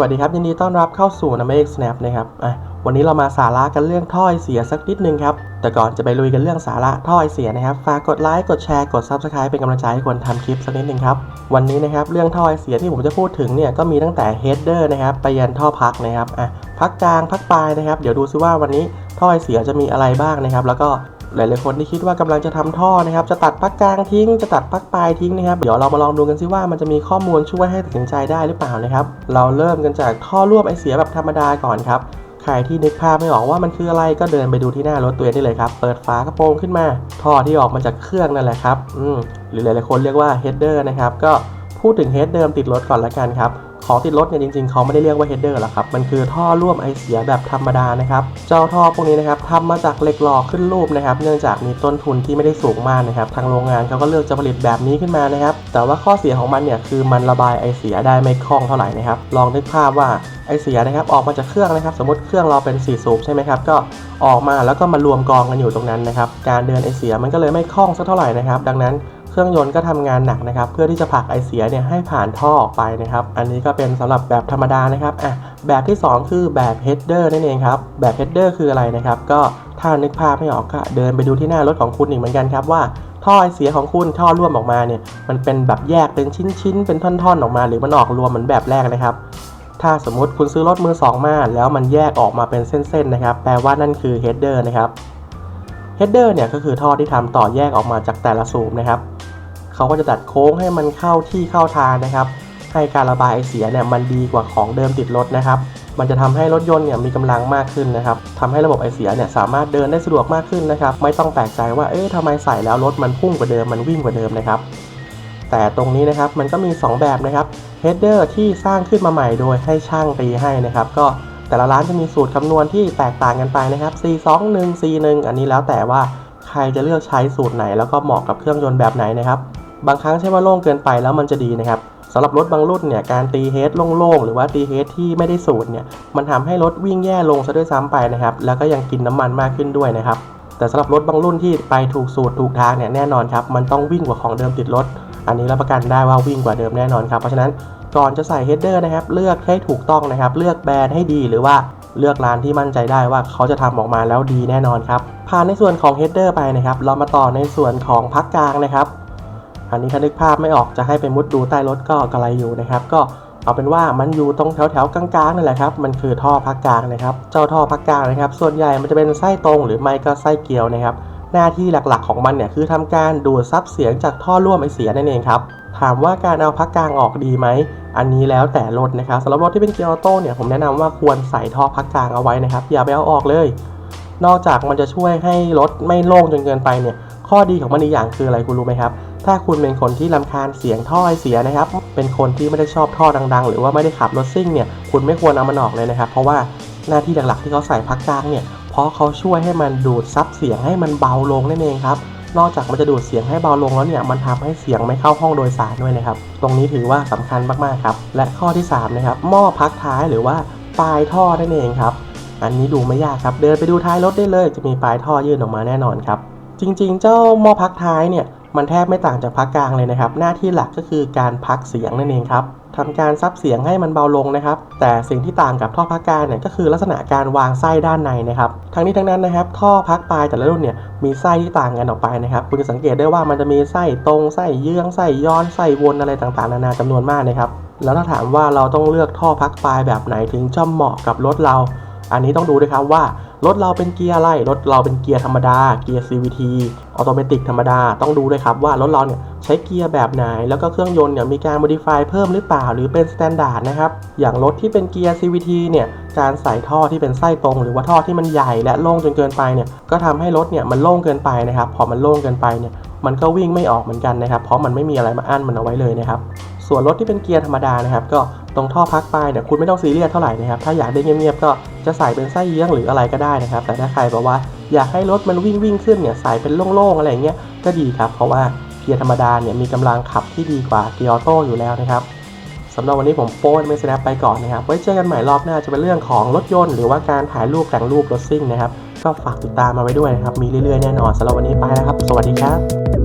วัสดีครับยินดีต้อนรับเข้าสู่ n a m e x Snap นะครับอะวันนี้เรามาสาระกันเรื่องท่อไอเสียสักนิดนึงครับ แต่ก่อนจะไปลุยกันเรื่องสาระท่อไอเสียนะครับ ฝากกดไลค์กดแชร์กด Subscribe เป็นกำลังใจให้คนทำคลิปสักนิดนึงครับ วันนี้นะครับเรื่องท่อไอเสียที่ผมจะพูดถึงเนี่ยก็มีตั้งแต่ header นะครับไปยันท่อพักนะครับอะพักกลางพักปลายนะครับ เดี๋ยวดูซิว่าวันนี้ท่อไอเสียจะมีอะไรบ้างนะครับ แล้วก็ หลายๆคนที่คิดว่ากำลังจะทำท่อนะครับจะตัดปลั๊กกลางทิ้ง จะตัดปลั๊กปลายทิ้งนะครับเดี๋ยวเรามาลองดูกันซิว่ามันจะมีข้อมูลช่วยให้ตัดสินใจได้หรือเปล่านะครับเราเริ่มกันจากท่อร่วมไอเสียแบบธรรมดาก่อนครับใครที่นึกภาพไม่ออกว่ามันคืออะไรก็เดินไปดูที่หน้ารถตัวเองได้เลยครับ เปิดฝากระโปรงขึ้นมา ท่อที่ออกมาจากเครื่องนั่นแหละครับ อืมหรือหลายๆคนเรียกว่า header นะครับ ก็พูดถึง head เดิมติดรถก่อนละกันครับ ของติดรถเนี่ยจริงๆ เขาไม่ได้เรียกว่า header หรอกครับ มันคือท่อร่วมไอเสียแบบธรรมดานะครับ เจ้าท่อพวกนี้นะครับทำมาจากเหล็กหล่อขึ้นรูปนะครับ เนื่องจากมีต้นทุนที่ไม่ได้สูงมากนะครับ ทางโรงงานเขาก็เลือกจะผลิตแบบนี้ขึ้นมานะครับ แต่ว่าข้อเสียของมันเนี่ยคือมันระบายไอเสียได้ไม่คล่องเท่าไหร่นะครับ ลองนึกภาพว่าไอเสียนะครับออกมาจากเครื่องนะครับ สมมติเครื่องเราเป็น4สูบใช่ไหมครับก็ออกมาแล้วก็มารวมกองกันอยู่ตรงนั้นนะครับ การเดินไอเสียมันก็เลยไม่คล่องสักเท่าไหร่นะครับ ดังนั้น เครื่องยนต์ก็ทำงานหนักนะครับเพื่อที่จะผลักไอเสียเนี่ยให้ผ่านท่อออกไปนะครับ อันนี้ก็เป็นสำหรับแบบธรรมดานะครับอะแบบที่ 2 คือแบบ header นั่นเองครับแบบ header คืออะไรนะครับก็ถ้านึกภาพไม่ออกก็เดินไปดูที่หน้ารถของคุณอีกเหมือนกันครับว่าท่อไอเสียของคุณท่อร่วมออกมาเนี่ยมันเป็นแบบแยกเป็นชิ้นๆเป็นท่อนๆออกมา หรือมันออกรวมเหมือนแบบแรกนะครับถ้าสมมุติคุณซื้อรถมือสองมาแล้วมันแยกออกมาเป็นเส้นๆนะครับแปลว่านั่นคือ header นะครับ header เนี่ยก็คือท่อที่ทำต่อแยกออกมาจากแต่ละสูบนะครับเขาก็จะตัดโค้งให้มันเข้าที่เข้าทางนะครับ ให้การระบายไอเสียเนี่ยมันดีกว่าของเดิมติดรถนะครับ มันจะทำให้รถยนต์เนี่ยมีกำลังมากขึ้นนะครับทำให้ระบบไอเสียเนี่ยสามารถเดินได้สะดวกมากขึ้นนะครับ ไม่ต้องแปลกใจว่าเอ๊ะทำไมใส่แล้วรถมันพุ่งกว่าเดิมมันวิ่งกว่าเดิมนะครับ แต่ตรงนี้นะครับมันก็มี 2 แบบนะครับ header ที่สร้างขึ้นมาใหม่โดยให้ช่างตีให้นะครับ ก็ แต่ละร้านจะมีสูตรคำนวณที่แตกต่างกันไปนะครับ C 2 1 C 1อันนี้แล้วแต่ว่าใครจะเลือกใช้สูตรไหน แล้วก็เหมาะกับเครื่องยนต์แบบไหนนะครับ บางครั้งใช่ว่าโล่งเกินไปแล้วมันจะดีนะครับสำหรับรถบางรุ่นเนี่ยการตีเฮดโล่งๆหรือว่าตีเฮดที่ไม่ได้สูตรเนี่ยมันทำให้รถวิ่งแย่ลงซะด้วยซ้ำไปนะครับแล้วก็ยังกินน้ำมันมากขึ้นด้วยนะครับแต่สำหรับรถบางรุ่นที่ไปถูกสูตรถูกทางเนี่ยแน่นอนครับมันต้องวิ่งกว่าของเดิมติดรถ อันนี้รับประกันได้ว่าวิ่งกว่าเดิมแน่นอนครับเพราะฉะนั้น ก่อนจะใส่เฮดเดอร์นะครับ เลือกให้ถูกต้องนะครับ เลือกแบรนด์ให้ดีหรือว่าเลือกร้านที่มั่นใจได้ว่าเขาจะทำออกมาแล้วดีแน่นอนครับ ผ่านในส่วนของเฮดเดอร์ไปนะครับ เรามาต่อในส่วนของพักกลางนะครับ อันนี้ถ้านึกภาพไม่ออกจะให้ไปมุดดูใต้รถก็กระไรอยู่นะครับ ก็เอาเป็นว่ามันอยู่ตรงแถวแถวๆกลางๆนั่นแหละครับ มันคือท่อพักกลางนะครับ เจ้าท่อพักกลางนะครับ ส่วนใหญ่มันจะเป็นไส้ตรงหรือไม่ก็ไส้เกลียวนะครับ หน้าที่หลักๆของมันเนี่ยคือทำการดูดซับเสียงจากท่อร่วมไอเสียนั่นเองครับ ถามว่าการเอาพักกลางออกดีไหม อันนี้แล้วแต่รถนะครับสำหรับรถที่เป็นเกียร์ออโต้เนี่ยผมแนะนำว่าควรใส่ท่อพักกลางเอาไว้นะครับ อย่าไปเอาออกเลย นอกจากมันจะช่วยให้รถไม่โล่งจนเกินไปเนี่ย ข้อดีของมันอีกอย่างคืออะไรคุณรู้ไหมครับ ถ้าคุณเป็นคนที่รำคาญเสียงท่อไอเสียนะครับ เป็นคนที่ไม่ได้ชอบท่อดัง ๆ หรือว่าไม่ได้ขับรถซิ่งเนี่ย คุณไม่ควรเอามันออกเลยนะครับ เพราะว่าหน้าที่หลักๆที่เขาใส่พักกลางเนี่ย เพราะเขาช่วยให้มันดูดซับเสียงให้มันเบาลงนั่นเองครับ นอกจากมันจะดูดเสียงให้เบาลงแล้วเนี่ยมันทำให้เสียงไม่เข้าห้องโดยสารด้วยนะครับ ตรงนี้ถือว่าสำคัญมากๆครับ และข้อที่สามนะครับหม้อพักท้ายหรือว่าปลายท่อนั่นเองครับ อันนี้ดูไม่ยากครับ เดินไปดูท้ายรถได้เลย จะมีปลายท่อยื่นออกมาแน่นอนครับ จริงๆ เจ้าหม้อพักท้ายเนี่ยมันแทบไม่ต่างจากพักกลางเลยนะครับ หน้าที่หลักก็คือการพักเสียงนั่นเองครับ ทำการซับเสียงให้มันเบาลงนะครับ แต่สิ่งที่ต่างกับท่อพักกลางเนี่ยก็คือลักษณะการวางไส้ด้านในนะครับ ทั้งนี้ทั้งนั้นนะครับท่อพักปลายแต่ละรุ่นเนี่ยมีไส้ที่ต่างกันออกไปนะครับ คุณจะสังเกตได้ว่ามันจะมีไส้ตรงไส้เยื้องไส้ย้อนไส้วนอะไรต่างๆ นานาจำนวนมากนะครับ แล้วถ้าถามว่าเราต้องเลือกท่อพักปลายแบบไหนถึงจะเหมาะกับรถเรา อันนี้ต้องดูด้วยครับว่า รถเราเป็นเกียร์อะไร รถเราเป็นเกียร์ธรรมดา เกียร์ CVT ออโตเมติกธรรมดา ต้องดูด้วยครับว่ารถเราเนี่ยใช้เกียร์แบบไหน แล้วก็เครื่องยนต์เนี่ยมีการ modify เพิ่มหรือเปล่า หรือเป็น standard นะครับ อย่างรถที่เป็นเกียร์ CVT เนี่ยการใส่ท่อที่เป็นไส้ตรง หรือว่าท่อที่มันใหญ่และโล่งจนเกินไปเนี่ยก็ทำให้รถเนี่ยมันโล่งเกินไปนะครับ พอมันโล่งเกินไปเนี่ยมันก็วิ่งไม่ออกเหมือนกันนะครับ เพราะมันไม่มีอะไรมาอั้นมันเอาไว้เลยนะครับ ส่วนรถที่เป็นเกียร์ธรรมดานะครับ ก็ตรงท่อพักปลายเนี่ยคุณไม่ต้องซีเรียสเท่าไหร่นะครับ ถ้าอยากได้เงียบๆก็จะใส่เป็นไส้เยื้องหรืออะไรก็ได้นะครับ แต่ถ้าใครบอกว่าอยากให้รถมันวิ่งวิ่งขึ้นเนี่ยใส่เป็นโล่งๆอะไรเงี้ยก็ดีครับ เพราะว่าเกียร์ธรรมดาเนี่ยมีกำลังขับที่ดีกว่าเกียร์ออโต้อยู่แล้วนะครับสำหรับวันนี้ผมโป้ไม่สแนปไปก่อนนะครับ ไว้เจอกันใหม่รอบหน้าจะเป็นเรื่องของรถยนต์หรือว่าการถ่ายรูปแต่งรูปรถซิ่งนะครับ ก็ฝากติดตามมาไว้ด้วยนะครับ มีเรื่อยๆแน่นอนสำหรับวันนี้ไปแล้วครับ สวัสดีครับ